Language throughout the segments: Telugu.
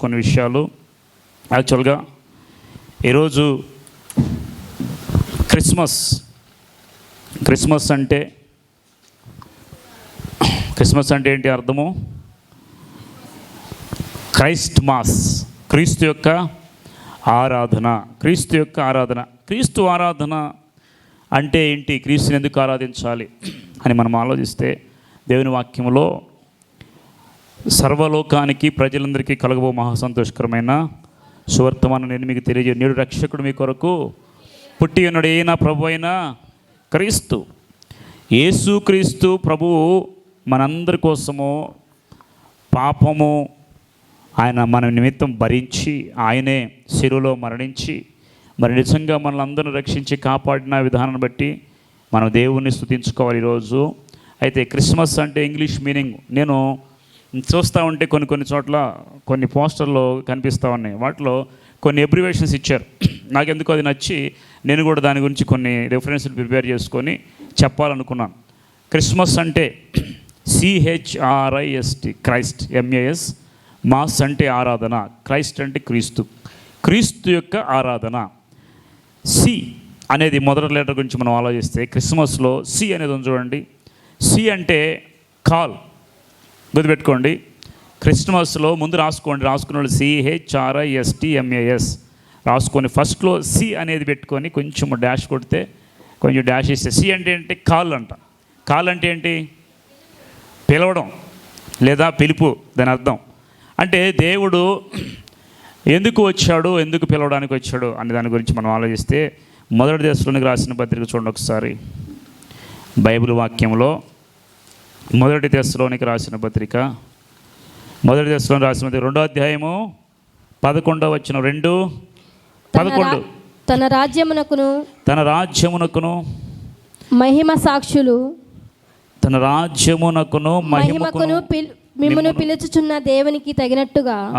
కొన్ని విషయాలు. యాక్చువల్గా ఈరోజు క్రిస్మస్. క్రిస్మస్ అంటే క్రిస్మస్ అంటే ఏంటి అర్థము? Christ mass. క్రీస్తు యొక్క ఆరాధన. క్రీస్తు యొక్క ఆరాధన. క్రీస్తు ఆరాధన అంటే ఏంటి? క్రీస్తుని ఎందుకు ఆరాధించాలి అని మనం ఆలోచిస్తే దేవుని వాక్యంలో సర్వలోకానికి ప్రజలందరికీ కలగబో మహాసంతోషకరమైన సువర్తమానం నేను మీకు తెలియజే నేడు రక్షకుడు మీ కొరకు పుట్టి ఉన్నాడు. అయినా ప్రభు అయినా? క్రీస్తు. యేసు క్రీస్తు ప్రభువు మనందరి కోసము పాపము ఆయన మన నిమిత్తం భరించి ఆయనే శిరులో మరణించి మరి నిజంగా మనల్ని అందరూ రక్షించి కాపాడిన విధానాన్ని బట్టి మనం దేవుణ్ణి స్థుతించుకోవాలి ఈరోజు. అయితే క్రిస్మస్ అంటే ఇంగ్లీష్ మీనింగ్. నేను చూస్తూ ఉంటే కొన్ని కొన్ని చోట్ల కొన్ని పోస్టర్లు కనిపిస్తూ ఉన్నాయి. వాటిలో కొన్ని ఎబ్రివేషన్స్ ఇచ్చారు. నాకెందుకు అది నచ్చి నేను కూడా దాని గురించి కొన్ని రెఫరెన్స్లు ప్రిపేర్ చేసుకొని చెప్పాలనుకున్నాను. క్రిస్మస్ అంటే సిహెచ్ఆర్ఐఎస్టి క్రైస్ట్ ఎంఏఎస్ మాస్ అంటే ఆరాధన క్రైస్ట్ అంటే క్రీస్తు. క్రీస్తు యొక్క ఆరాధన. సి అనేది మొదటి లెటర్ గురించి మనం ఆలోచిస్తే క్రిస్మస్లో సి అనేది ఉంది చూడండి. సి అంటే కాల్. గుర్తుపెట్టుకోండి. క్రిస్మస్లో ముందు రాసుకోండి. రాసుకున్న వాళ్ళు సిహెచ్ఆర్ఐఎస్టిఎంఏఎస్ రాసుకొని ఫస్ట్లో సి అనేది పెట్టుకొని కొంచెం డాష్ కొడితే కొంచెం డాష్ ఇస్తే సి అంటే ఏంటి? కాల్ అంట. కాల్ అంటే ఏంటి? పిలవడం లేదా పిలుపు. దాని అర్థం. అంటే దేవుడు ఎందుకు వచ్చాడు? ఎందుకు పిలవడానికి వచ్చాడు? అనే దాని గురించి మనం ఆలోచిస్తే మొదటి దేశంలోనికి రాసిన పత్రిక చూడండి ఒకసారి. బైబిల్ వాక్యంలో మొదటి దశలోనికి రాసిన పత్రిక. మొదటి దశలో రాసిన పత్రిక రెండో అధ్యాయము పదకొండవ వచ్చిన రెండు. పదకొండు. తన రాజ్యమునకును తన రాజ్యమునకును మహిమ సాక్షులు. తన రాజ్యమునకును మహిమకును మిమ్మును పిలుచుచున్న దేవునికి తగినట్టుగా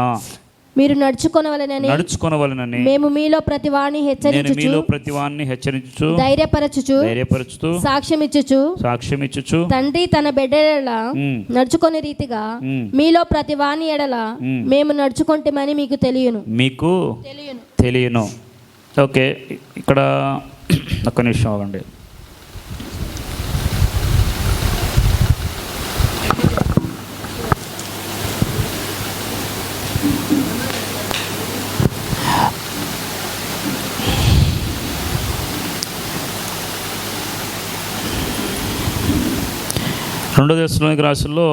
మీరు నడుచుకొనవలెనని నడుచుకొనవలనని మేము మీలో ప్రతి వాణ్ణి నేను హెచ్చరించుచు మీలో ప్రతివాన్ని హెచ్చరించుచు ధైర్యపరచుచు ధైర్యపరచుతూ సాక్ష్యమిచ్చుచు సాక్ష్యం ఇచ్చుచు తండ్రి తన బిడ్డల నడుచుకునే రీతిగా. మీలో ప్రతి వాణి ఎడల. మేము నడుచుకుంటామని మీకు తెలియను మీకు తెలియను తెలియను ఓకే ఇక్కడ ఒక్క నిమిషం అవ్వండి రెండో దశలోనికి రాసుల్లో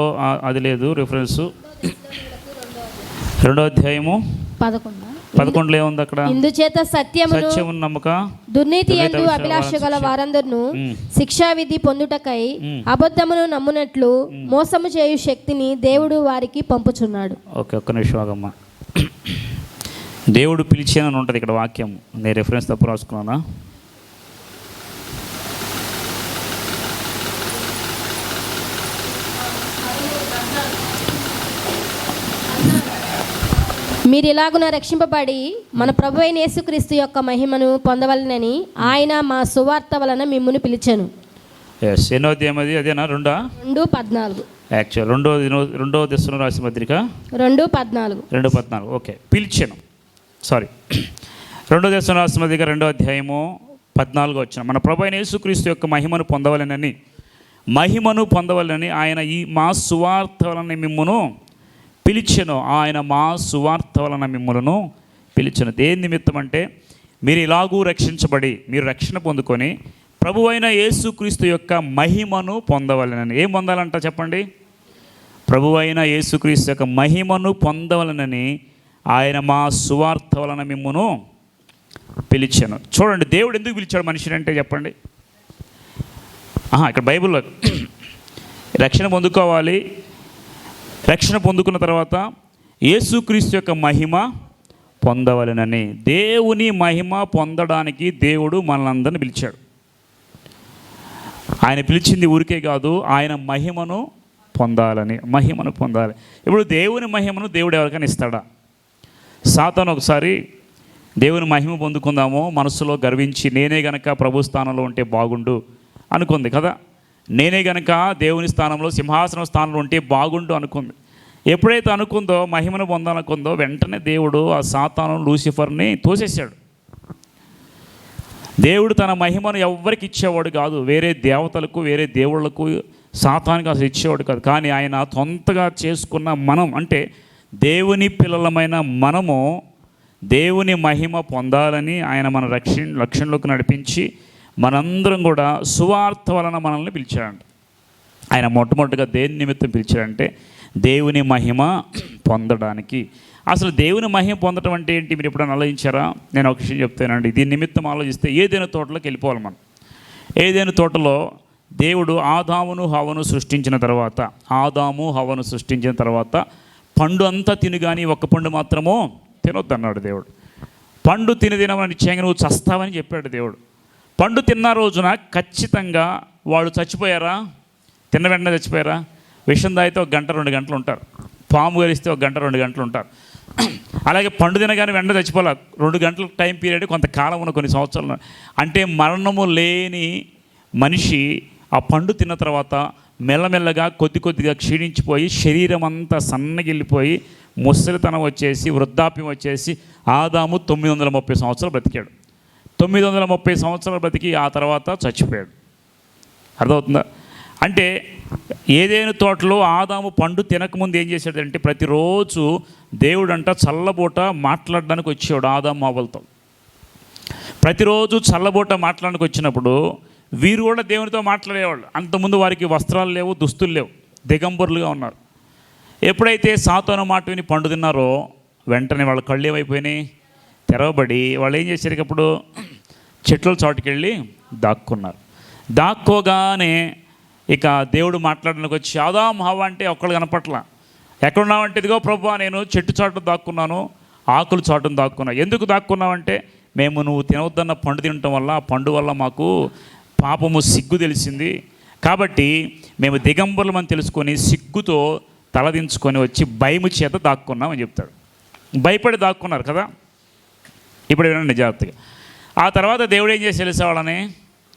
అది లేదు రిఫరెన్స్ రెండో అధ్యాయము. పదకొండు? పదకొండులో ఏముంది అక్కడ? ఇందుచేత సత్యమును సత్యము నమ్మక దుర్నీతి ఎందు అభిలాష గల. వారందరిను. శిక్షా విధి పొందుటకై. అబద్ధమును నమ్మునట్లు మోసము చేయు శక్తిని దేవుడు వారికి పంపుచున్నాడు. ఓకే ఒక్క నిమిషం ఆగమ్మా. దేవుడు పిలిచానని ఉంటుంది ఇక్కడ వాక్యం నేను రెఫరెన్స్ తప్పు రాసుకున్నానా? మీరు ఇలాగున రక్షింపబడి మన ప్రభు అయిన యేసుక్రీస్తు యొక్క మహిమను పొందవలనని ఆయన మా సువార్త వలన మిమ్మును పిలిచాను. ఎస్ ఎన్నో అది అదేనా? రెండా? రెండు పద్నాలుగు. యాక్చువల్ రెండో రెండో దశలో రాసిన పత్రిక? రెండు పద్నాలుగు. రెండు పద్నాలుగు ఓకే. పిలిచాను. సారీ రెండో దశలో రాసిన పత్రిక రెండో అధ్యాయము పద్నాలుగు వచ్చిన. మన ప్రభు అయిన యేసుక్రీస్తు యొక్క మహిమను పొందవలనని మహిమను పొందవలనని ఆయన ఈ మా సువార్త వలన మిమ్మును పిలిచెను. ఆయన మా సువార్త వలన మిమ్మలను పిలిచెను. దేని నిమిత్తం అంటే మీరు ఇలాగూ రక్షించబడి మీరు రక్షణ పొందుకొని ప్రభు అయిన యేసుక్రీస్తు యొక్క మహిమను పొందవలనని. ఏం పొందాలంట చెప్పండి? ప్రభు అయిన యేసుక్రీస్తు యొక్క మహిమను పొందవలనని ఆయన మా సువార్త వలన మిమ్మును పిలిచాను. చూడండి దేవుడు ఎందుకు పిలిచాడు మనిషిని అంటే చెప్పండి. ఇక్కడ బైబిల్లో రక్షణ పొందుకోవాలి రక్షణ పొందుకున్న తర్వాత యేసుక్రీస్తు యొక్క మహిమ పొందవలనని దేవుని మహిమ పొందడానికి దేవుడు మనలందరిని పిలిచాడు. ఆయన పిలిచింది ఊరికే కాదు ఆయన మహిమను పొందాలని మహిమను పొందాలి. ఇప్పుడు దేవుని మహిమను దేవుడు ఎవరికైనా ఇస్తాడా? సాతాను ఒకసారి దేవుని మహిమ పొందుకుందాము మనసులో గర్వించి నేనే గనక ప్రభు స్థానంలో ఉంటే బాగుండు అనుకుంది కదా. నేనే గనక దేవుని స్థానంలో సింహాసనం స్థానంలో ఉంటే బాగుండు అనుకుంది. ఎప్పుడైతే అనుకుందో మహిమను పొందాలనుకుందో వెంటనే దేవుడు ఆ సాతాను లూసిఫర్ని తోసేశాడు. దేవుడు తన మహిమను ఎవ్వరికి ఇచ్చేవాడు కాదు. వేరే దేవతలకు వేరే దేవుళ్ళకు సాతానికి అసలు ఇచ్చేవాడు కాదు. కానీ ఆయన సొంతగా చేసుకున్న మనం అంటే దేవుని పిల్లలమైన మనము దేవుని మహిమ పొందాలని ఆయన మన రక్షణ లక్ష్యంలోకి నడిపించి మనందరం కూడా సువార్త వలన మనల్ని పిలిచాడంట. ఆయన మొట్టమొదటిగా దేని నిమిత్తం పిలిచాడంటే దేవుని మహిమ పొందడానికి. అసలు దేవుని మహిమ పొందడం అంటే ఏంటి? మీరు ఎప్పుడైనా ఆలోచించారా? నేను ఒక విషయం చెప్తానండి. దీని నిమిత్తం ఆలోచిస్తే ఏదైనా తోటలోకి వెళ్ళిపోవాలి మనం. ఏదైనా తోటలో దేవుడు ఆదామును హవను సృష్టించిన తర్వాత ఆదాము హవను సృష్టించిన తర్వాత పండు అంతా తిను కానీ ఒక్క పండు మాత్రమో తినొద్దన్నాడు దేవుడు. పండు తిని తినమని నిశ్చయంగా నువ్వు చస్తావని చెప్పాడు దేవుడు. పండు తిన్న రోజున ఖచ్చితంగా వాళ్ళు చచ్చిపోయారా? తిన్న వెంటనే చచ్చిపోయారా? విషం తాగితే ఒక గంట రెండు గంటలు ఉంటారు. పాము గరిస్తే ఒక గంట రెండు గంటలు ఉంటారు. అలాగే పండు తినగానే వెంటనే చచ్చిపోలే రెండు గంటల టైం పీరియడ్ కొంతకాలం ఉన్న కొన్ని సంవత్సరాలు అంటే మరణము లేని మనిషి ఆ పండు తిన్న తర్వాత మెల్లమెల్లగా కొద్ది కొద్దిగా క్షీణించిపోయి శరీరం అంతా సన్నగిల్లిపోయి ముసలితనం వచ్చేసి వృద్ధాప్యం వచ్చేసి ఆదాము తొమ్మిది వందల ముప్పై సంవత్సరాలు బ్రతికాడు. తొమ్మిది వందల ముప్పై సంవత్సరాలు బ్రతికి ఆ తర్వాత చచ్చిపోయాడు. అర్థమవుతుందా? అంటే ఏదైనా తోటలో ఆదాము పండు తినకముందు ఏం చేశాడంటే ప్రతిరోజు దేవుడంట చల్లబూట మాట్లాడడానికి వచ్చేవాడు ఆదాము మావలతో. ప్రతిరోజు చల్లబూట మాట్లాడడానికి వచ్చినప్పుడు వీరు కూడా దేవునితో మాట్లాడేవాళ్ళు. అంతకుముందు వారికి వస్త్రాలు లేవు దుస్తులు లేవు దిగంబరులుగా ఉన్నారు. ఎప్పుడైతే సాతోన మాట విని పండు తిన్నారో వెంటనే వాళ్ళ కళ్ళు ఏమైపోయినాయి? తెరవబడి వాళ్ళు ఏం చేశారు ఇప్పుడు చెట్ల చాటుకెళ్ళి దాక్కున్నారు. దాక్కోగానే ఇక దేవుడు మాట్లాడడానికి వచ్చి ఆదాం హవ అంటే ఒక్కళ్ళు కనపట్ల. ఎక్కడున్నావంటే ఇదిగో ప్రభు నేను చెట్టు చాటు దాక్కున్నాను ఆకులు చాటును దాక్కున్నా. ఎందుకు దాక్కున్నావంటే మేము నువ్వు తినవద్దన్న పండు తినటం వల్ల ఆ పండు వల్ల మాకు పాపము సిగ్గు తెలిసింది. కాబట్టి మేము దిగంబరులమని తెలుసుకొని సిగ్గుతో తలదించుకొని వచ్చి భయము చేత దాక్కున్నామని చెప్తాడు. భయపడి దాక్కున్నారు కదా? ఇప్పుడు వినండి జాగ్రత్తగా. ఆ తర్వాత దేవుడు ఏం చేసి తెలుసా వాళ్ళని?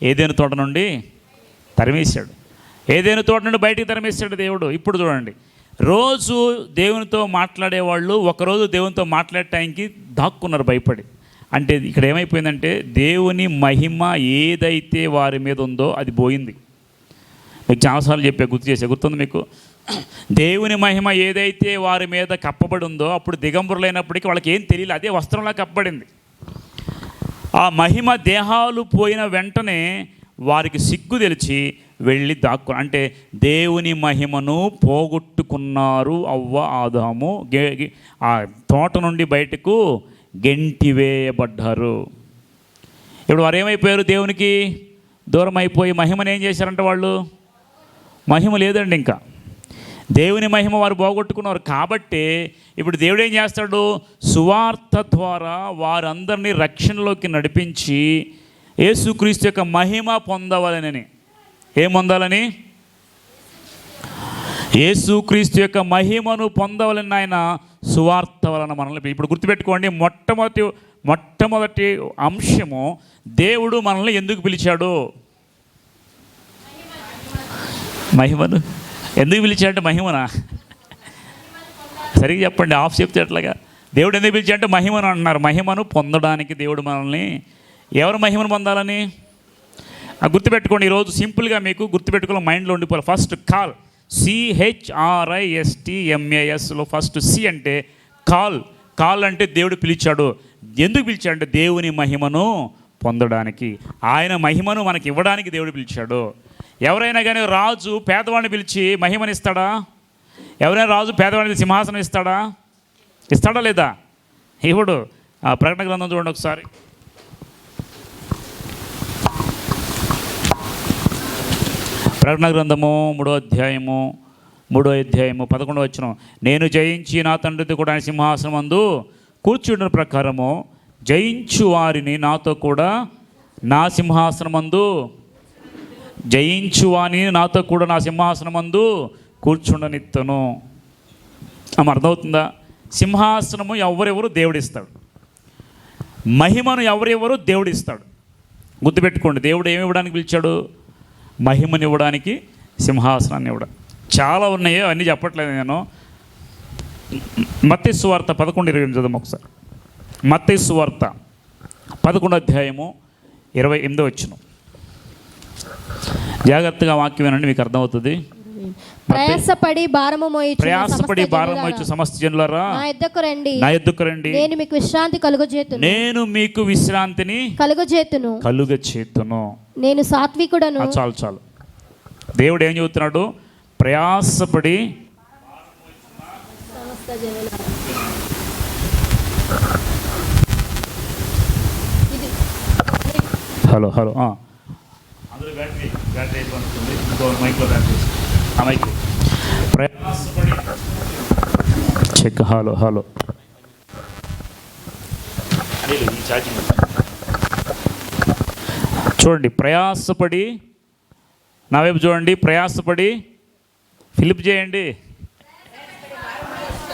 ఏదైనా తోట నుండి తరిమేశాడు. ఏదైనా తోట నుండి బయటికి తరిమేశాడు దేవుడు? ఇప్పుడు చూడండి. రోజు దేవునితో మాట్లాడేవాళ్ళు ఒకరోజు దేవునితో మాట్లాడే టైంకి దాక్కున్నారు భయపడి. అంటే ఇక్కడ ఏమైపోయిందంటే దేవుని మహిమ ఏదైతే వారి మీద ఉందో అది పోయింది. మీకు చాలాసార్లు చెప్పే గుర్తు చేసే గుర్తుంది మీకు? దేవుని మహిమ ఏదైతే వారి మీద కప్పబడి ఉందో అప్పుడు దిగంబరులైనప్పటికీ వాళ్ళకి ఏం తెలియదు అదే వస్త్రంలా కప్పబడింది. ఆ మహిమ దేహాలు పోయిన వెంటనే వారికి సిగ్గు తెలిసి వెళ్ళి దాక్కు అంటే దేవుని మహిమను పోగొట్టుకున్నారు అవ్వ ఆదాము. గే- ఆ తోట నుండి బయటకు గెంటివేయబడ్డారు ఇప్పుడు వారు ఏమైపోయారు దేవునికి? దూరం అయిపోయి మహిమను ఏం చేశారంటే వాళ్ళు? మహిమ లేదండి ఇంకా. దేవుని మహిమ వారు పోగొట్టుకున్నారు. కాబట్టి ఇప్పుడు దేవుడు ఏం చేస్తాడు? సువార్త ద్వారా వారందరినీ రక్షణలోకి నడిపించి యేసుక్రీస్తు యొక్క మహిమ పొందవలనని. ఏం పొందాలని? యేసుక్రీస్తు యొక్క మహిమను పొందవలని ఆయన సువార్త వలన మనల్ని ఇప్పుడు గుర్తుపెట్టుకోండి మొట్టమొదటి మొట్టమొదటి అంశము దేవుడు మనల్ని ఎందుకు పిలిచాడు? మహిమను. ఎందుకు పిలిచాడంటే మహిమనా? సరిగ్గా చెప్పండి ఆఫ్ చెప్తే ఎట్లాగా? దేవుడు ఎందుకు పిలిచాడంటే మహిమను అంటున్నారు. మహిమను పొందడానికి దేవుడు మనల్ని ఎవరు మహిమను పొందాలని? ఆ గుర్తుపెట్టుకోండి ఈరోజు సింపుల్గా మీకు గుర్తుపెట్టుకోవాలి మైండ్లో ఉండిపోవాలి. ఫస్ట్ కాల్ సిహెచ్ఆర్ఐఎస్టిఎంఏఎస్లో ఫస్ట్ సి అంటే కాల్ కాల్ అంటే దేవుడు పిలిచాడు. ఎందుకు పిలిచాడంటే దేవుని మహిమను పొందడానికి. ఆయన మహిమను మనకి ఇవ్వడానికి దేవుడు పిలిచాడు. ఎవరైనా కానీ రాజు పేదవాడిని పిలిచి మహిమని ఇస్తాడా? ఎవరైనా రాజు పేదవాడిని సింహాసనం ఇస్తాడా? ఇస్తాడా లేదా? ఇవ్వడు. ఆ ప్రకటన గ్రంథం చూడండి ఒకసారి. ప్రకటన గ్రంథము మూడో అధ్యాయము మూడో అధ్యాయము పదకొండు వచ్చిన నేను జయించి నా తండ్రితో కూడా ఆయన సింహాసనం అందు కూర్చుండిన ప్రకారము జయించు వారిని నాతో కూడా నా సింహాసనం అందు వాని నాతో కూడా నా సింహాసనమందు కూర్చుండనిత్తను. ఆమె అర్థమవుతుందా? సింహాసనము ఎవరెవరు దేవుడిస్తాడు. మహిమను ఎవరెవరు దేవుడిస్తాడు. గుర్తుపెట్టుకోండి దేవుడు ఏమి ఇవ్వడానికి పిలిచాడు? మహిమని ఇవ్వడానికి సింహాసనాన్ని ఇవ్వడం. చాలా ఉన్నాయి అవన్నీ చెప్పట్లేదు నేను. మత్తి సువార్త పదకొండు ఇరవై ఎనిమిది చదువు ఒకసారి. మత్స్సువార్త పదకొండు అధ్యాయము ఇరవై ఎనిమిది వచ్చిన జాగ్రత్తగా వాక్యం వినండి మీకు అర్థమవుతుంది. ప్రయాసపడి భారము మోయిచు ప్రయాసపడి భారం వచ్చి సమస్త జనులారా. నా యుద్ధకు రండి. నా ఎద్దుకు రండి. నేను మీకు విశ్రాంతి కలుగజేతును. నేను మీకు విశ్రాంతిని కలుగజేతును. కలుగ చేతును నేను సాత్వికుడను. చాలు చాలు. దేవుడు ఏం చెబుతున్నాడు? ప్రయాసపడి హలో హలో. అందరూ బ్యాటరీ బ్యాటరీ అయిపోతుంది ఇంకో మైక్లో బ్యాటరీ ఆ మైక్ ప్రయాసపడి చెక్ హలో హలో. చూడండి ప్రయాసపడి నా వైపు చూడండి ప్రయాసపడి ఫిలిప్ చేయండి.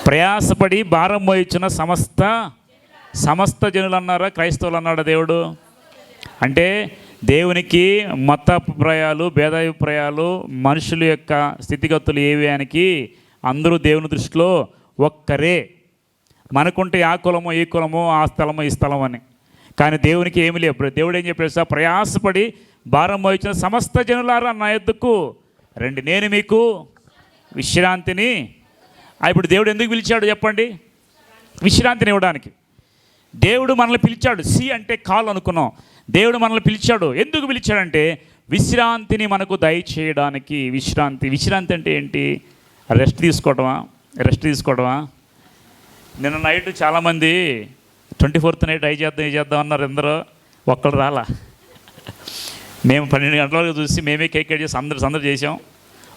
ప్రయాసపడి భారం మోయించిన సమస్త సమస్త జనులు అన్నారా క్రైస్తవులు అన్నాడా దేవుడు? అంటే దేవునికి మతాభిప్రాయాలు భేదాభిప్రాయాలు మనుషుల యొక్క స్థితిగతులు ఏవి ఆయనకి అందరూ దేవుని దృష్టిలో ఒక్కరే. మనకుంటే ఆ కులమో ఈ కులమో ఆ స్థలమో ఈ స్థలం అని. కానీ దేవునికి ఏమి లేవు. దేవుడు ఏం చెప్పాడు సార్? ప్రయాసపడి భారం మోయించిన సమస్త జనులారా నా ఎద్దుకు రండి. నేను మీకు విశ్రాంతిని ఇప్పుడు దేవుడు ఎందుకు పిలిచాడు చెప్పండి? విశ్రాంతిని ఇవ్వడానికి. దేవుడు మనల్ని పిలిచాడు. సి అంటే కాల్ అనుకున్నాం. దేవుడు మనల్ని పిలిచాడు. ఎందుకు పిలిచాడంటే విశ్రాంతిని మనకు దయచేయడానికి విశ్రాంతి. విశ్రాంతి అంటే ఏంటి? రెస్ట్ తీసుకోవడమా రెస్ట్ తీసుకోవడమా నిన్న నైట్ చాలామంది ట్వంటీ ఫోర్త్ నైట్ అయి చేద్దాం ఇది చేద్దాం అన్నారు ఎందరో. ఒక్కడు రాలా. మేము పన్నెండు గంటల వరకు చూసి మేమే కేక్ కట్ చేసి అందరు సందరు చేసాం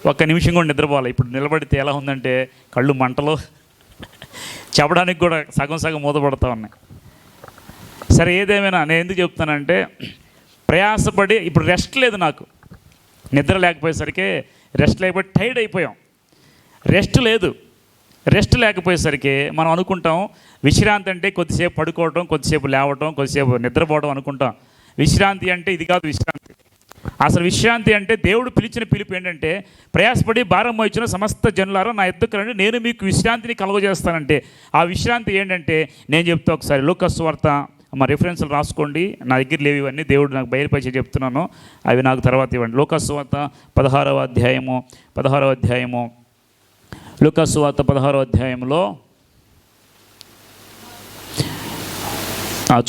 ఒక్క నిమిషం కూడా నిద్రపోవాలి. ఇప్పుడు నిలబడితే ఎలా ఉందంటే కళ్ళు మంటలు. చెప్పడానికి కూడా సగం సగం మూతపడతా ఉన్నాయి. సరే ఏదేమైనా నేను ఎందుకు చెప్తానంటే ప్రయాసపడి ఇప్పుడు రెస్ట్ లేదు నాకు. నిద్ర లేకపోయేసరికి రెస్ట్ లేకపోయి టైర్డ్ అయిపోయాం. రెస్ట్ లేదు. రెస్ట్ లేకపోయేసరికి మనం అనుకుంటాం విశ్రాంతి అంటే కొద్దిసేపు పడుకోవటం కొద్దిసేపు లేవటం కొద్దిసేపు నిద్రపోవడం అనుకుంటాం. విశ్రాంతి అంటే ఇది కాదు విశ్రాంతి. అసలు విశ్రాంతి అంటే దేవుడు పిలిచిన పిలుపు ఏంటంటే ప్రయాసపడి భారం మోయించిన సమస్త జనులారా నా ఎద్దుకు నేను మీకు విశ్రాంతిని కలుగజేస్తానంటే. ఆ విశ్రాంతి ఏంటంటే నేను చెప్తా ఒకసారి లోకస్ వార్త మా రిఫరెన్స్లు రాసుకోండి. నా దగ్గర లేవు ఇవన్నీ. దేవుడు నాకు బయలుపరిచి చెప్తున్నాను. అవి నాకు తర్వాత ఇవ్వండి. లోకస్వాత పదహారవ అధ్యాయము పదహారవ అధ్యాయము. లోకస్వాత పదహారవ పదహారో అధ్యాయంలో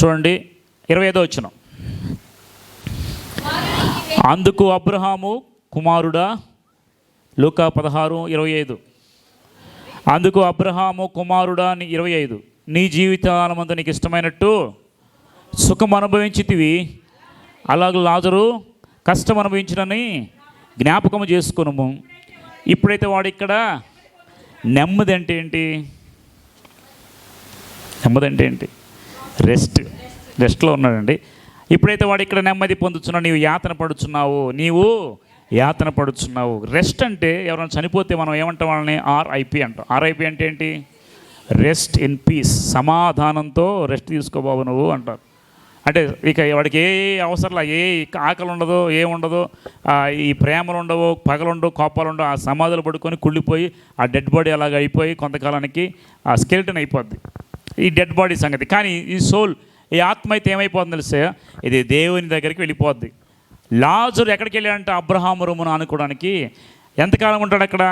చూడండి. ఇరవై ఐదో వచ్చిన అందుకు అబ్రహాము కుమారుడా లూకా పదహారు ఇరవై ఐదు. అందుకు అబ్రహాము కుమారుడా ఇరవై ఐదు. నీ జీవితాలమంతా నీకు ఇష్టమైనట్టు సుఖం అనుభవించితివి. అలాగే లాజరు కష్టం అనుభవించినని జ్ఞాపకము చేసుకున్నాము ఇప్పుడైతే వాడు ఇక్కడ నెమ్మది అంటే ఏంటి? నెమ్మది అంటే ఏంటి? రెస్ట్ రెస్ట్లో ఉన్నాడండి. ఇప్పుడైతే వాడు ఇక్కడ నెమ్మది పొందుతున్నావు నీవు యాతన పడుచున్నావు నీవు యాతన పడుచున్నావు. రెస్ట్ అంటే ఎవరైనా చనిపోతే మనం ఏమంటాం వాళ్ళని? ఆర్ఐపి అంటాం. ఆర్ఐపి అంటే ఏంటి? రెస్ట్ ఇన్ పీస్ సమాధానంతో రెస్ట్ తీసుకోబాబు నువ్వు అంటారు. అంటే ఇక వాడికి ఏ అవసరంలా ఏ ఆకలి ఉండదు ఏముండదో ఈ ప్రేమలు ఉండవు పగలుండవు కోపాలు ఉండవు ఆ సమాధులు పడుకొని కుళ్ళిపోయి ఆ డెడ్ బాడీ అలాగ అయిపోయి కొంతకాలానికి ఆ స్కెల్టన్ అయిపోద్ది. ఈ డెడ్ బాడీ సంగతి. కానీ ఈ సోల్ ఈ ఆత్మ అయితే ఏమైపోతుంది తెలిసే? ఇది దేవుని దగ్గరికి వెళ్ళిపోద్ది. లాజరు ఎక్కడికి వెళ్ళాడంటే అబ్రహాము రూమును అనుకోవడానికి ఎంతకాలం ఉంటాడు అక్కడ?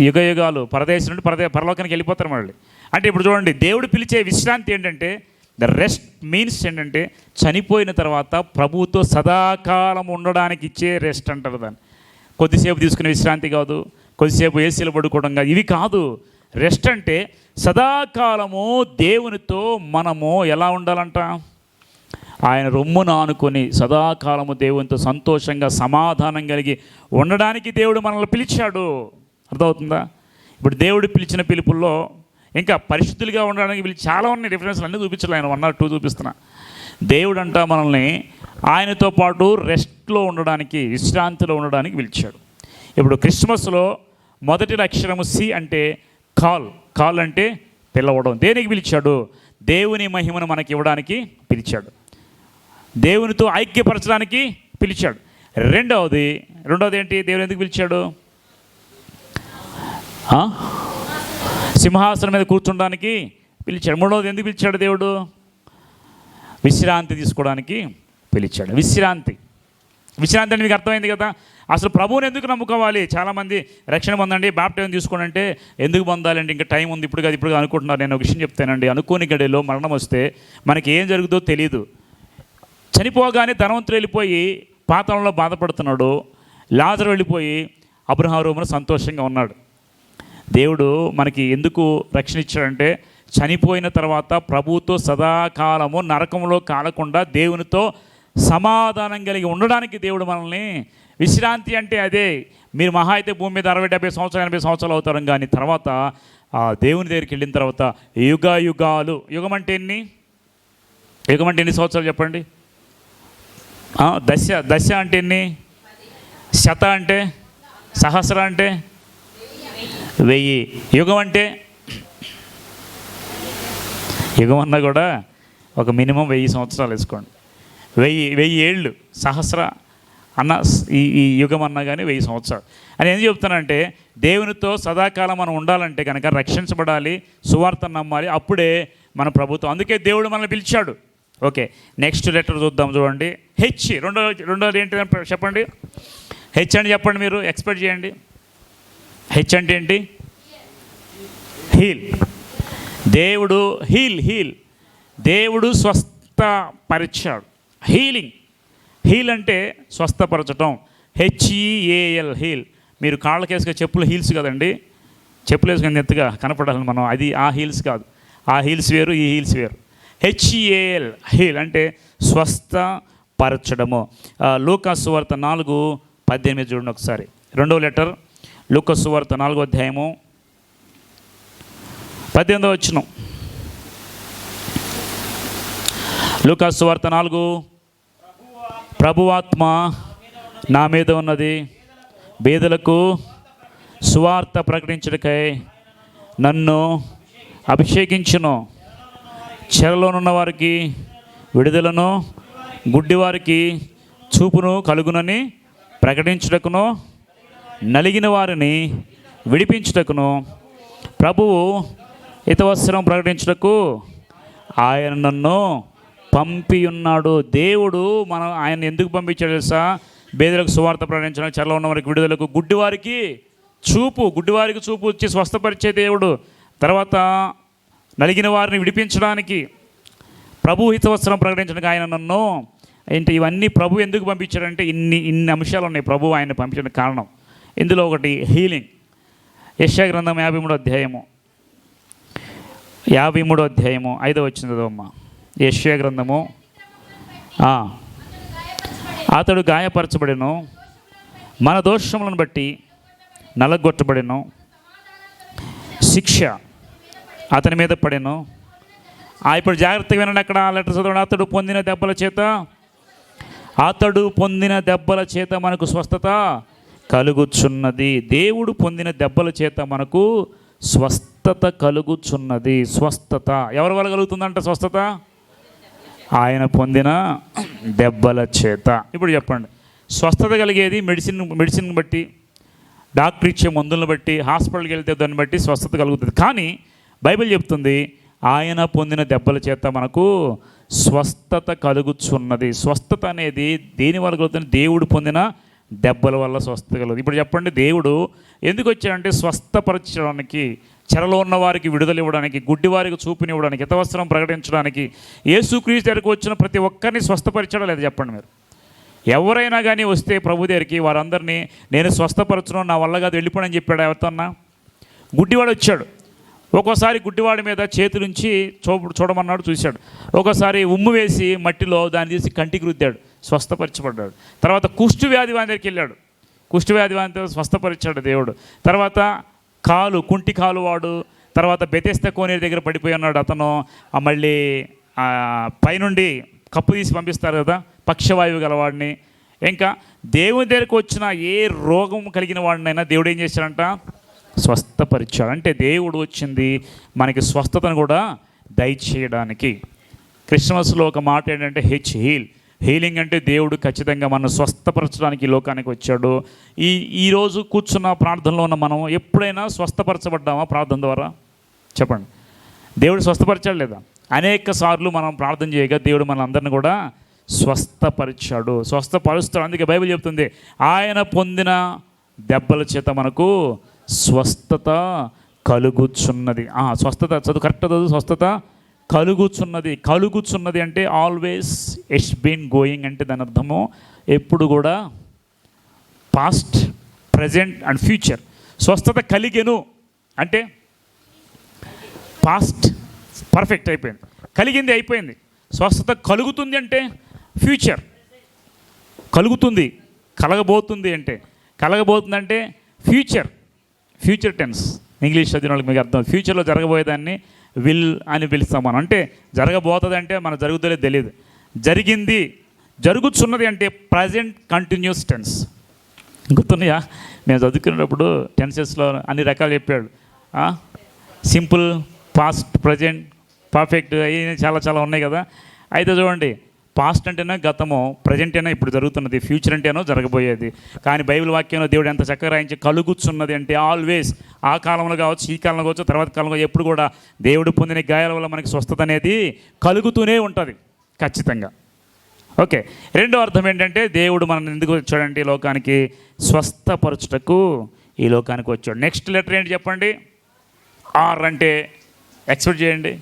యుగ యుగాలు పరదేశం నుండి పరదే పరలోకానికి వెళ్ళిపోతారు మళ్ళీ. అంటే ఇప్పుడు చూడండి దేవుడు పిలిచే విశ్రాంతి ఏంటంటే ద రెస్ట్ మీన్స్ ఏంటంటే చనిపోయిన తర్వాత ప్రభువుతో సదాకాలం ఉండడానికి ఇచ్చే రెస్ట్ అంటారు దాన్ని. కొద్దిసేపు తీసుకునే విశ్రాంతి కాదు కొద్దిసేపు ఏసీలు పడుకోవడం కాదు. ఇవి కాదు. రెస్ట్ అంటే సదాకాలము దేవునితో మనము ఎలా ఉండాలంట? ఆయన రొమ్మును ఆనుకొని సదాకాలము దేవునితో సంతోషంగా సమాధానం కలిగి ఉండడానికి దేవుడు మనల్ని పిలిచాడు. అర్థమవుతుందా? ఇప్పుడు దేవుడు పిలిచిన పిలుపుల్లో ఇంకా పరిశుద్ధులుగా ఉండడానికి వీళ్ళు చాలా ఉన్నాయి రిఫరెన్స్లు అన్నీ చూపించాలి ఆయన. వన్ ఆర్ టూ చూపిస్తున్నా. దేవుడు అంట మనల్ని ఆయనతో పాటు రెస్ట్లో ఉండడానికి విశ్రాంతిలో ఉండడానికి పిలిచాడు. ఇప్పుడు క్రిస్మస్లో మొదటి అక్షరము సి అంటే కాల్. కాల్ అంటే పిలవడం. దేనికి పిలిచాడు? దేవుని మహిమను మనకి ఇవ్వడానికి పిలిచాడు. దేవునితో ఐక్యపరచడానికి పిలిచాడు. రెండవది రెండవది ఏంటి? దేవుని ఎందుకు పిలిచాడు? సింహాసనం మీద కూర్చుండడానికి పిలిచాడు. మూడవది ఎందుకు పిలిచాడు దేవుడు? విశ్రాంతి తీసుకోవడానికి పిలిచాడు. విశ్రాంతి. విశ్రాంతి అంటే మీకు అర్థమైంది కదా? అసలు ప్రభువుని ఎందుకు నమ్ముకోవాలి? చాలామంది రక్షణ పొందండి బాప్టైజం తీసుకోండి అంటే ఎందుకు పొందాలండి? ఇంకా టైం ఉంది ఇప్పుడు కాదు ఇప్పుడు అనుకుంటున్నారు. నేను ఒక విషయం చెప్తానండి. అనుకోని గడిలో మరణం వస్తే మనకి ఏం జరుగుతుందో తెలియదు చనిపోగానే ధనవంతులు వెళ్ళిపోయి పాతంలో బాధపడుతున్నాడు. లాజరు వెళ్ళిపోయి అబ్రహారోమును సంతోషంగా ఉన్నాడు. దేవుడు మనకి ఎందుకు రక్షణ ఇచ్చాడంటే చనిపోయిన తర్వాత ప్రభువుతో సదాకాలము నరకంలో కాలకుండా దేవునితో సమాధానం కలిగి ఉండడానికి దేవుడు మనల్ని విశ్రాంతి అంటే అదే. మీరు మహా అయితే భూమి మీద అరవై డెబ్బై సంవత్సరాలు ఎనభై సంవత్సరాలు అవుతారు కానీ తర్వాత ఆ దేవుని దగ్గరికి వెళ్ళిన తర్వాత యుగ యుగాలు యుగం అంటే ఎన్ని? యుగం అంటే ఎన్ని సంవత్సరాలు చెప్పండి? దశ దశ అంటే ఎన్ని? శత అంటే? సహస్ర అంటే? వెయ్యి. యుగం అంటే? యుగం అన్నా కూడా ఒక మినిమం వెయ్యి సంవత్సరాలు వేసుకోండి. వెయ్యి వెయ్యి ఏళ్ళు సహస్ర అన్న ఈ ఈ యుగం అన్నా కానీ వెయ్యి సంవత్సరాలు. అని ఏం చెప్తానంటే దేవునితో సదాకాలం మనం ఉండాలంటే కనుక రక్షించబడాలి సువార్త నమ్మాలి అప్పుడే మన ప్రభుత్వం. అందుకే దేవుడు మనల్ని పిలిచాడు. ఓకే నెక్స్ట్ లెటర్ చూద్దాం చూడండి. హెచ్ రెండో రెండోది ఏంటి చెప్పండి? హెచ్ అని చెప్పండి మీరు ఎక్స్పెక్ట్ చేయండి. హెచ్ అంటే ఏంటి? హీల్ దేవుడు హీల్ హీల్ దేవుడు స్వస్థపరిచాడు. హీలింగ్ హీల్ అంటే స్వస్థపరచటం. హెచ్ఈఏఎల్ హీల్ మీరు కాళ్ళకి వేసుకునే చెప్పులు హీల్స్ కదండి? చెప్పులు వేసుకుని ఎత్తుగా కనపడాలి మనం అది ఆ హీల్స్ కాదు. ఆ హీల్స్ వేరు ఈ హీల్స్ వేరు. హెచ్ఈఏఎల్ హీల్ అంటే స్వస్థపరచడము. ఆ, లూకాసు సువార్త నాలుగు పద్దెనిమిది చూడండి ఒకసారి. రెండవ లెటర్. లూకాసు సువార్త నాలుగో అధ్యాయము పద్దెనిమిదో వచ్చిన లుక సువార్త నాలుగు. ప్రభువాత్మ నా మీద ఉన్నది. బీదలకు సువార్త ప్రకటించడకై నన్ను అభిషేకించును. చెరలోనున్న వారికి విడుదలను గుడ్డివారికి చూపును కలుగునని ప్రకటించుటకును నలిగిన వారిని విడిపించుటకును ప్రభువు హితవస్త్రం ప్రకటించుటకు ఆయన నన్ను పంపి ఉన్నాడు దేవుడు మనం ఆయన ఎందుకు పంపించాడు తెలుసా? బేదలకు సువార్త ప్రకటించడం చెరలో ఉన్న వారికి విడుదలకు గుడ్డివారికి చూపు గుడ్డివారికి చూపు వచ్చి స్వస్థపరిచే దేవుడు. తర్వాత నలిగిన వారిని విడిపించడానికి ప్రభు హితవస్త్రం ప్రకటించడానికి ఆయన నన్ను ఏంటి ఇవన్నీ ప్రభు ఎందుకు పంపించాడంటే ఇన్ని ఇన్ని అంశాలు ఉన్నాయి. ప్రభు ఆయన పంపించడానికి కారణం. ఇందులో ఒకటి హీలింగ్. యశా గ్రంథం యాభై మూడో అధ్యాయము. యాభై మూడో అధ్యాయము ఐదో వచ్చింది అమ్మ యశ్యా గ్రంథము అతడు గాయపరచబడెను మన దోషములను బట్టి నలగొట్టబడెను శిక్ష అతని మీద పడెను. ఆ ఇప్పుడు జాగ్రత్తగా వినండి అక్కడ ఆ లెటర్ చదవండి. అతడు పొందిన దెబ్బల చేత అతడు పొందిన దెబ్బల చేత మనకు స్వస్థత కలుగుచున్నది. దేవుడు పొందిన దెబ్బల చేత మనకు స్వస్థత కలుగుచున్నది. స్వస్థత. ఎవరి వల్ల కలుగుతుందంట స్వస్థత? ఆయన పొందిన దెబ్బల చేత. ఇప్పుడు చెప్పండి. స్వస్థత కలిగేది మెడిసిన్ మెడిసిన్ బట్టి డాక్టర్ ఇచ్చే మందులను బట్టి హాస్పిటల్కి వెళ్తే దాన్ని బట్టి స్వస్థత కలుగుతుంది. కానీ బైబిల్ చెప్తుంది ఆయన పొందిన దెబ్బల చేత మనకు స్వస్థత కలుగుచున్నది. స్వస్థత అనేది దేని వల్ల కలుగుతుంది? దేవుడు పొందిన దెబ్బల వల్ల స్వస్థత కలదు. ఇప్పుడు చెప్పండి దేవుడు ఎందుకు వచ్చాడంటే స్వస్థపరచడానికి చెరలో ఉన్న వారికి విడుదల ఇవ్వడానికి గుడ్డి వారికి చూపునివ్వడానికి హితవస్త్రం ప్రకటించడానికి యేసుక్రీస్తు దగ్గరకు వచ్చిన ప్రతి ఒక్కరిని స్వస్థపరచడం లేదు చెప్పండి మీరు? ఎవరైనా కానీ వస్తే ప్రభు దగ్గరికి వారందరినీ నేను స్వస్థపరచడం నా వల్ల కాదు వెళ్ళిపోనని చెప్పాడు ఎవరితోన్నా? గుడ్డివాడు వచ్చాడు. ఒక్కోసారి గుడ్డివాడి మీద చేతి నుంచి చూ చూడమన్నాడు చూశాడు. ఒక్కోసారి ఉమ్ము వేసి మట్టిలో దాన్ని తీసి కంటికి రుద్దాడు. స్వస్థపరచబడ్డాడు. తర్వాత కుష్టు వ్యాధి వాని దగ్గరికి వెళ్ళాడు. కుష్టు వ్యాధి వానితో స్వస్థపరిచాడు దేవుడు. తర్వాత కాలు కుంటి కాలు వాడు తర్వాత బెతెస్త కోనేరు దగ్గర పడిపోయి ఉన్నాడు అతను. మళ్ళీ పైనుండి కప్పు తీసి పంపిస్తారు కదా పక్షవాయువు గలవాడిని. ఇంకా దేవుని దగ్గరకు వచ్చిన ఏ రోగం కలిగిన వాడినైనా దేవుడు ఏం చేశాడంట? స్వస్థపరిచాడు. అంటే దేవుడు వచ్చింది మనకి స్వస్థతను కూడా దయచేయడానికి. క్రిస్మస్లో ఒక మాట ఏంటంటే హెచ్ హీల్. హీలింగ్ అంటే దేవుడు ఖచ్చితంగా మనం స్వస్థపరచడానికి లోకానికి వచ్చాడు. ఈ ఈరోజు కూర్చున్న ప్రార్థనలో ఉన్న మనం ఎప్పుడైనా స్వస్థపరచబడ్డామా ప్రార్థన ద్వారా? చెప్పండి. దేవుడు స్వస్థపరిచాడు లేదా? అనేక సార్లు మనం ప్రార్థన చేయగా దేవుడు మనందరిని కూడా స్వస్థపరిచాడు. స్వస్థపరుస్తాడు. అందుకే బైబిల్ చెప్తుంది ఆయన పొందిన దెబ్బల చేత మనకు స్వస్థత కలుగుచున్నది. స్వస్థత చదువు కరెక్ట్ చదువు స్వస్థత కలుగుచున్నది. కలుగుచున్నది అంటే ఆల్వేస్ ఎస్ బీన్ గోయింగ్ అంటే దాని అర్థము ఎప్పుడు కూడా పాస్ట్ ప్రజెంట్ అండ్ ఫ్యూచర్ స్వస్థత కలిగెను అంటే పాస్ట్ పర్ఫెక్ట్ అయిపోయింది. కలిగింది అయిపోయింది. స్వస్థత కలుగుతుంది అంటే ఫ్యూచర్ కలుగుతుంది. కలగబోతుంది అంటే. కలగబోతుంది అంటే ఫ్యూచర్ ఫ్యూచర్ టెన్స్ ఇంగ్లీష్ చదివిన వాళ్ళకి మీకు అర్థం. ఫ్యూచర్లో జరగబోయేదాన్ని విల్ అని పిలుస్తాం మనం. అంటే జరగబోతుంది అంటే మనకు జరుగుతుందో తెలియదు జరిగింది జరుగుతున్నది అంటే ప్రజెంట్ కంటిన్యూస్ టెన్స్ గుర్తున్నాయా? మేము చదువుకునేటప్పుడు టెన్సెస్లో అన్ని రకాలు చెప్పాడు. సింపుల్ పాస్ట్ ప్రజెంట్ పర్ఫెక్ట్ అవి చాలా చాలా ఉన్నాయి కదా. అయితే చూడండి పాస్ట్ అంటేనే గతము ప్రజెంట్ అయినా ఇప్పుడు జరుగుతున్నది ఫ్యూచర్ అంటేనో జరగబోయేది. కానీ బైబిల్ వాక్యంలో దేవుడు ఎంత చక్కగా రాయించి కలుగుతున్నది అంటే ఆల్వేస్ ఆ కాలంలో కావచ్చు ఈ కాలంలో కావచ్చు తర్వాత కాలంలో ఎప్పుడు కూడా దేవుడు పొందిన గాయాల వల్ల మనకి స్వస్థత అనేది కలుగుతూనే ఉంటుంది ఖచ్చితంగా. ఓకే రెండో అర్థం ఏంటంటే దేవుడు మనల్ని ఎందుకు వచ్చాడంటే ఈ లోకానికి స్వస్థపరచుటకు ఈ లోకానికి వచ్చాడు. నెక్స్ట్ లెటర్ ఏంటి చెప్పండి? ఆర్ అంటే ఎక్స్పెక్ట్ చేయండి.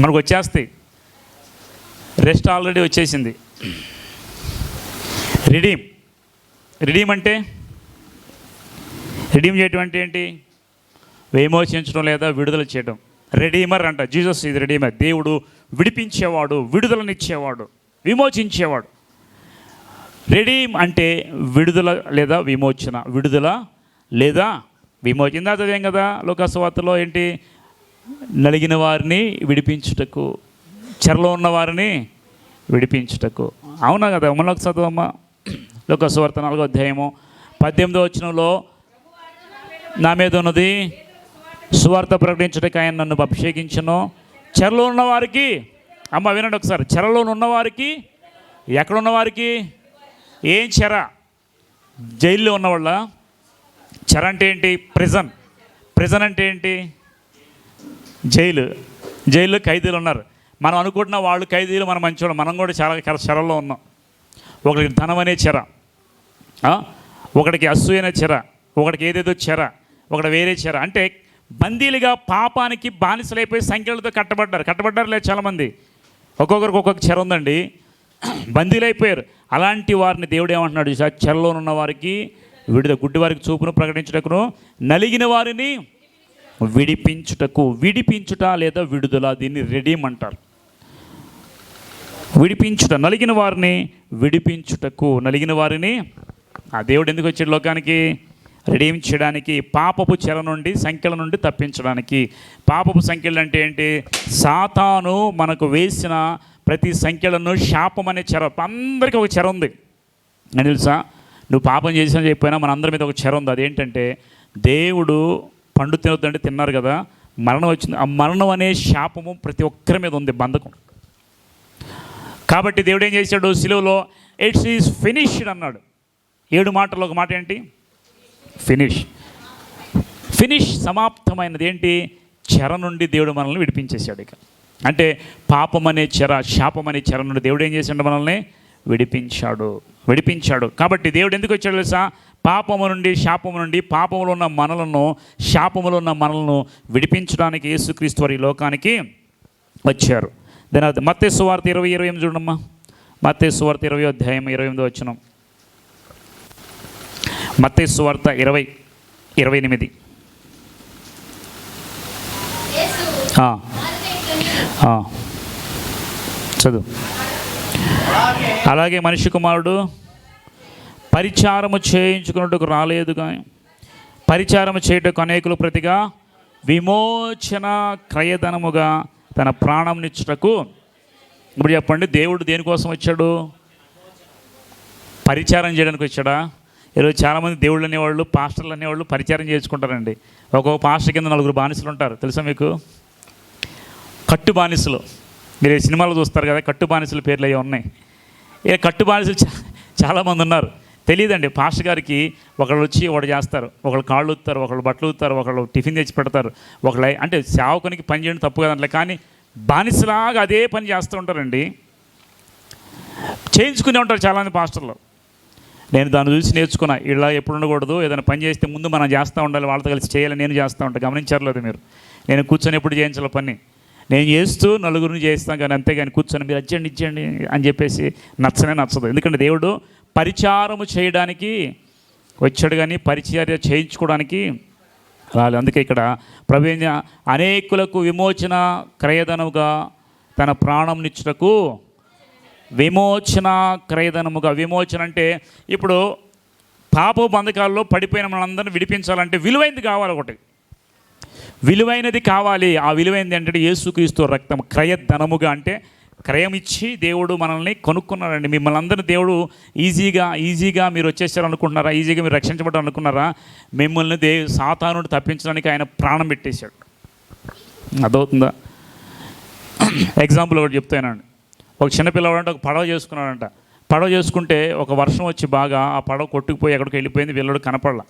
మనకు వచ్చేస్తాయి. రెస్ట్ ఆల్రెడీ వచ్చేసింది. రిడీమ్ రిడీమ్ అంటే? రిడీమ్ చేయటం అంటే ఏంటి? విమోచించడం లేదా విడుదల చేయడం రెడీమర్ అంట. జీసస్ ఇది రెడీమర్ దేవుడు విడిపించేవాడు విడుదలనిచ్చేవాడు విమోచించేవాడు. రెడీమ్ అంటే విడుదల లేదా విమోచన. విడుదల లేదా విమోచన. ఇందా చదివాం కదా లోకస్వార్తలో ఏంటి? నలిగిన వారిని విడిపించుటకు. చెరలో ఉన్న వారిని విడిపించుటకు. అవునా కదా? మనలోకి చదవమ్మా? లోకస్వార్త నాలుగో అధ్యాయము పద్దెనిమిదో వచనంలో నా మీద ఉన్నది సువార్త ప్రకటించడానికి ఆయన నన్ను అభిషేకించను. చెరలో ఉన్నవారికి అమ్మ వినండి ఒకసారి చెరలో ఉన్నవారికి ఎక్కడున్నవారికి ఎక్కడ ఏం చెర? జైల్లో ఉన్నవాళ్ళ చెర అంటే ఏంటి? ప్రిజన్. ప్రిజన్ అంటే ఏంటి? జైలు. జైల్లో ఖైదీలు ఉన్నారు. మనం అనుకుంటున్న వాళ్ళు ఖైదీలు మనం మంచివాళ్ళు మనం కూడా చాలా చెరలో ఉన్నాం. ఒకరికి ధనం అనే చెర. ఒకడికి అసూయ అనే చెర. ఒకడికి ఏదేదో చెర. ఒకటి వేరే చెర. అంటే బందీలుగా పాపానికి బానిసలైపోయి సంఖ్యలతో కట్టబడ్డారు. కట్టబడ్డారు లేదు చాలామంది. ఒక్కొక్కరికి ఒక్కొక్క చెర ఉందండి. బందీలైపోయారు. అలాంటి వారిని దేవుడు ఏమంటున్నాడు చూసా? చెరలో ఉన్న వారికి విడుదల గుడ్డి వారికి చూపును ప్రకటించుటకును నలిగిన వారిని విడిపించుటకు విడిపించుట లేదా విడుదల దీన్ని రెడీమ్ అంటారు. విడిపించుట నలిగిన వారిని విడిపించుటకు నలిగిన వారిని. ఆ దేవుడు ఎందుకు వచ్చాడు లోకానికి? రిడీమ్ చేయడానికి పాపపు చెర నుండి సంఖ్యల నుండి తప్పించడానికి. పాపపు సంఖ్యలు అంటే ఏంటి? సాతాను మనకు వేసిన ప్రతి సంఖ్యలను శాపం అనే చెర అందరికీ ఒక చెర ఉంది. అని తెలుసా? నువ్వు పాపం చేసినా చెప్పినా మన అందరి మీద ఒక చెర ఉంది. అదేంటంటే దేవుడు పండు తినొద్దంటే తిన్నారు కదా మరణం వచ్చింది. ఆ మరణం అనే శాపము ప్రతి ఒక్కరి మీద ఉంది బంధకం. కాబట్టి దేవుడు ఏం చేశాడు? సిలువలో ఇట్స్ ఈజ్ ఫినిష్డ్ అన్నాడు. ఏడు మాటలు ఒక మాట ఏంటి? ఫినిష్ ఫినిష్ సమాప్తమైనది ఏంటి? చెర నుండి దేవుడు మనల్ని విడిపించేశాడు ఇక. అంటే పాపం అనే చెర శాపం అనే చెర నుండి దేవుడు ఏం చేశాడు మనల్ని? విడిపించాడు. విడిపించాడు. కాబట్టి దేవుడు ఎందుకు వచ్చాడు తెలుసా? పాపము నుండి శాపము నుండి పాపములో ఉన్న మనలను శాపములో ఉన్న మనలను విడిపించడానికి యేసుక్రీస్తు వారి ఈ లోకానికి వచ్చారు. దాని మత్తే సువార్త ఇరవై ఇరవై ఎనిమిది చూడమ్మా మత్తే సువార్త ఇరవై అధ్యాయం ఇరవై ఎనిమిది వచ్చిన మత్తే సువార్త ఇరవై ఇరవై ఎనిమిది. చదువు. అలాగే మనిషి కుమారుడు పరిచారము చేయించుకున్నట్టుకు రాలేదుగా. పరిచారము చేయుటకు అనేకులు ప్రతిగా విమోచన క్రయధనముగా తన ప్రాణం నిచ్చుటకు ఇప్పుడు చెప్పండి దేవుడు దేనికోసం వచ్చాడు? పరిచారం చేయడానికి వచ్చాడా? ఈరోజు చాలామంది దేవుళ్ళు అనేవాళ్ళు పాస్టర్లు అనేవాళ్ళు పరిచారం చేసుకుంటారండి ఒక్కొక్క పాస్టర్ కింద నలుగురు బానిసలు ఉంటారు. తెలుసా మీకు? కట్టు బానిసలు. మీరు సినిమాలో చూస్తారు కదా కట్టు బానిసల పేర్లు అవి ఉన్నాయి. ఇక కట్టు బానిసలు చాలామంది ఉన్నారు. తెలియదండి పాస్టర్ గారికి ఒకళ్ళు వచ్చి ఒకటి చేస్తారు. ఒకళ్ళు కాళ్ళు ఉత్తారు ఒకళ్ళు బట్టలు ఉత్తారు ఒకళ్ళు టిఫిన్ తెచ్చి పెడతారు. ఒకళ్ళు అంటే సేవకునికి పని చేయడం తప్పు కదంటే కానీ బానిసలాగా అదే పని చేస్తూ ఉంటారండి. చేయించుకునే ఉంటారు చాలామంది పాస్టర్లు. నేను దాన్ని చూసి నేర్చుకున్నా. ఇలా ఎప్పుడు ఉండకూడదు. ఏదైనా పని చేస్తే ముందు మనం చేస్తూ ఉండాలి. వాళ్ళతో కలిసి చేయాలి నేను చేస్తూ ఉంటాను గమనించర్లేదు మీరు? నేను కూర్చొని ఎప్పుడు చేయించాలి పని. నేను చేస్తూ నలుగురిని చేస్తాను కానీ అంతేగాని కూర్చొని మీరు అచ్చండి ఇచ్చండి అని చెప్పేసి నచ్చనే నచ్చదు. ఎందుకంటే దేవుడు పరిచారము చేయడానికి వచ్చాడు కానీ పరిచర్య చేయించుకోవడానికి రాలేదు. అందుకే ఇక్కడ ప్రవీణ అనేకులకు విమోచన క్రయధనముగా తన ప్రాణం నిచ్చుటకు విమోచన క్రయధనముగా. విమోచన అంటే ఇప్పుడు పాప బంధకాల్లో పడిపోయిన మనందరిని విడిపించాలంటే విలువైనది కావాలి ఒకటి. విలువైనది కావాలి. ఆ విలువైనది అంటే యేసుక్రీస్తు రక్తం క్రయధనముగా అంటే క్రయం ఇచ్చి దేవుడు మనల్ని కొనుక్కున్నారండి మిమ్మల్ని అందరినీ దేవుడు ఈజీగా ఈజీగా మీరు వచ్చేసారు అనుకుంటున్నారా ఈజీగా మీరు రక్షించబడ్డారు అనుకున్నారా మిమ్మల్ని దే సాతానుడు తప్పించడానికి ఆయన ప్రాణం పెట్టేశాడు. అదవుతుందా ఎగ్జాంపుల్ ఒకటి చెప్తానండి. ఒక చిన్నపిల్లవాడు అంటే ఒక పడవ చేసుకున్నాడంట. పడవ చేసుకుంటే ఒక వర్షం వచ్చి బాగా ఆ పడవ కొట్టుకుపోయి ఎక్కడికి వెళ్ళిపోయింది వీళ్ళడు కనపడలా.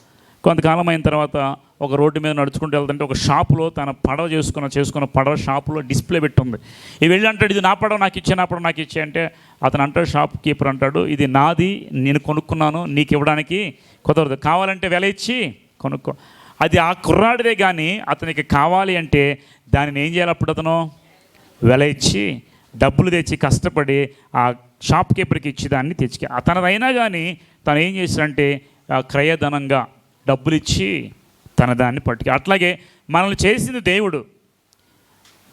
కొంతకాలం అయిన తర్వాత ఒక రోడ్డు మీద నడుచుకుంటూ వెళ్తుంటే ఒక షాపులో తన పడవ చేసుకున్న చేసుకున్న పడవ షాపులో డిస్ప్లే పెట్టుంది. ఇవి వెళ్ళి అంటాడు ఇది నా పడవ నాకు ఇచ్చే నా పడవ నాకు ఇచ్చే అంటే అతను అంటాడు షాప్ కీపర్ అంటాడు ఇది నాది నేను కొనుక్కున్నాను నీకు ఇవ్వడానికి కుదరదు. కావాలంటే వెల ఇచ్చి కొనుక్కో. అది ఆ కుర్రాడిదే కానీ అతనికి కావాలి అంటే దానిని ఏం చేయాలి అప్పుడు అతను? వెల ఇచ్చి డబ్బులు తెచ్చి కష్టపడి ఆ షాప్ కీపర్కి ఇచ్చి దాన్ని తెచ్చి అతనదైనా కానీ తను ఏం చేశాడంటే ఆ క్రయధనంగా డబ్బులు ఇచ్చి తన దాన్ని పట్టుకు అట్లాగే మనల్ని చేసింది దేవుడు.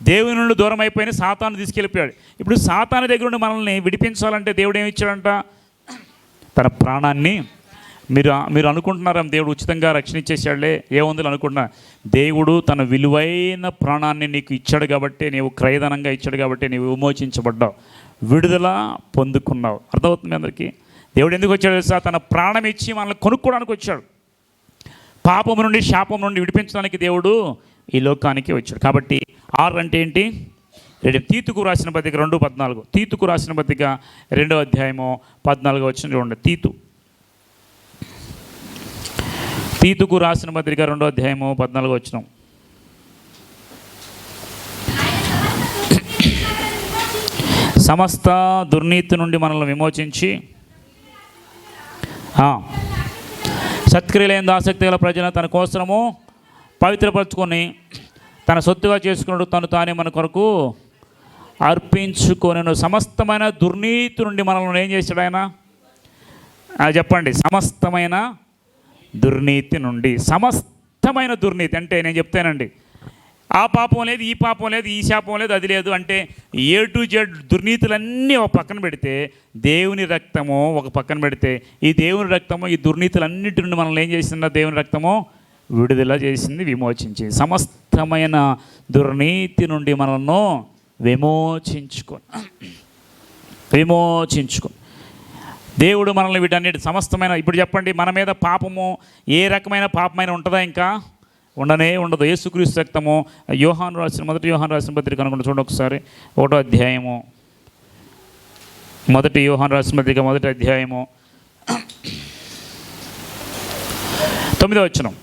దేవుని నుండి దూరం అయిపోయిన సాతాను తీసుకెళ్ళిపోయాడు. ఇప్పుడు సాతాను దగ్గర నుండి మనల్ని విడిపించాలంటే దేవుడు ఏమి ఇచ్చాడంట? తన ప్రాణాన్ని. మీరు మీరు అనుకుంటున్నారా? దేవుడు ఉచితంగా రక్షణ ఇచ్చేసాడులే ఏముంది అనుకుంటున్నా? దేవుడు తన విలువైన ప్రాణాన్ని నీకు ఇచ్చాడు కాబట్టి నీవు క్రయధనంగా ఇచ్చాడు కాబట్టి నీవు విమోచించబడ్డావు. విడుదల పొందుకున్నావు. అర్థమవుతుంది అందరికీ? దేవుడు ఎందుకు వచ్చాడు తెలుసా? తన ప్రాణం ఇచ్చి మనల్ని కొనుక్కోవడానికి వచ్చాడు. పాపము నుండి శాపం నుండి విడిపించడానికి దేవుడు ఈ లోకానికి వచ్చాడు. కాబట్టి ఆరు అంటే ఏంటి? రెండు తీతుకు రాసిన పత్రిక రెండు పద్నాలుగు. తీతుకు రాసిన పత్రిక రెండో అధ్యాయము పద్నాలుగు వచ్చిన చూడండి. తీతు. తీతుకు రాసిన పత్రిక రెండో అధ్యాయము పద్నాలుగు వచ్చిన. సమస్త దుర్నీతి నుండి మనల్ని విమోచించి సత్క్రియలేని ఆసక్తి గల ప్రజలను తన కోసము పవిత్రపరచుకొని తన సొత్తుగా చేసుకున్నాడు తను తానే మన కొరకు అర్పించుకొని సమస్తమైన దుర్నీతి నుండి మనల్ని ఏం చేశాడు ఆయన? చెప్పండి. సమస్తమైన దుర్నీతి నుండి. సమస్తమైన దుర్నీతి. అంటే నేను చెప్తానండి. ఆ పాపం లేదు ఈ పాపం లేదు ఈ శాపం లేదు అది లేదు అంటే ఏ టు జెడ్ దుర్నీతులన్నీ ఒక పక్కన పెడితే దేవుని రక్తము ఒక పక్కన పెడితే ఈ దేవుని రక్తము ఈ దుర్నీతులన్నిటి నుండి మనల్ని ఏం చేసిందో? దేవుని రక్తము విడుదల చేసింది విమోచించి సమస్తమైన దుర్నీతి నుండి మనల్ని విమోచించుకో విమోచించుకో దేవుడు మనల్ని వీటన్నిటి సమస్తమైన ఇప్పుడు చెప్పండి మన మీద పాపము ఏ రకమైన పాపమైన ఉంటుందా ఇంకా? ఉండనే ఉండదు. యేసుక్రీస్తు రక్తము యోహాను రాసిన మొదటి యోహాను రాసిన పత్రిక అనుకుంటే చూడండి ఒకసారి. ఒకటో అధ్యాయము. మొదటి యోహాను రాసిన పత్రిక మొదటి అధ్యాయము. తొమ్మిదో వచ్చినం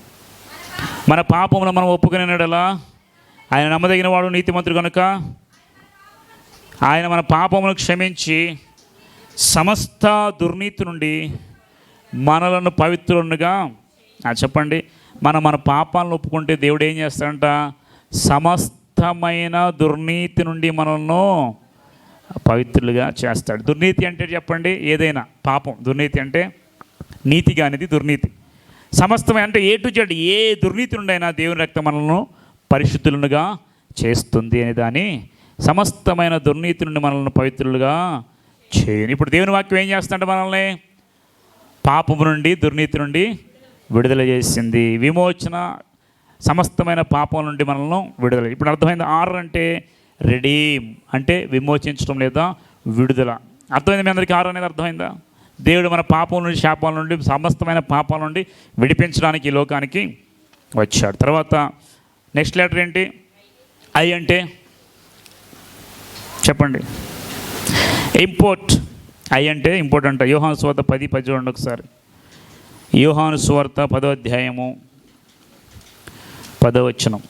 మన పాపమును మనం ఒప్పుకునేలా ఆయన నమ్మదగిన వాడు నీతిమంతుడు కనుక ఆయన మన పాపమును క్షమించి సమస్త దుర్నీతి నుండి మనలను పవిత్రులుగా చెప్పండి. మనం మన పాపాలను ఒప్పుకుంటే దేవుడు ఏం చేస్తాడంట? సమస్తమైన దుర్నీతి నుండి మనల్ని పవిత్రులుగా చేస్తాడు. దుర్నీతి అంటే చెప్పండి ఏదైనా పాపం. దుర్నీతి అంటే నీతి కానిది దుర్నీతి. సమస్తమైన అంటే ఏ టు జెడ్ ఏ దుర్నీతి నుండైనా దేవుని రక్తం మనల్ని పరిశుద్ధులనుగా చేస్తుంది అనే దాని సమస్తమైన దుర్నీతి నుండి మనల్ని పవిత్రులుగా చేయని ఇప్పుడు దేవుని వాక్యం ఏం చేస్తుంటే మనల్ని? పాపము నుండి దుర్నీతి నుండి విడుదల చేసింది. విమోచన సమస్తమైన పాపం నుండి మనల్ని విడుదల ఇప్పుడు అర్థమైంది ఆర్ అంటే రెడీమ్ అంటే విమోచించడం లేదా విడుదల. అర్థమైంది మీ అందరికీ ఆరు అనేది అర్థమైందా? దేవుడు మన పాపం నుండి శాపాల నుండి సమస్తమైన పాపాల నుండి విడిపించడానికి ఈ లోకానికి వచ్చాడు. తర్వాత నెక్స్ట్ లెటర్ ఏంటి? ఐ అంటే? చెప్పండి. ఇంపోర్ట్. ఐ అంటే ఇంపోర్ట్ అంట. యోహాన్ స్వాత పది పది చూడండి ఒకసారి. యూహాను సువార్త పదో అధ్యాయము పదవచనం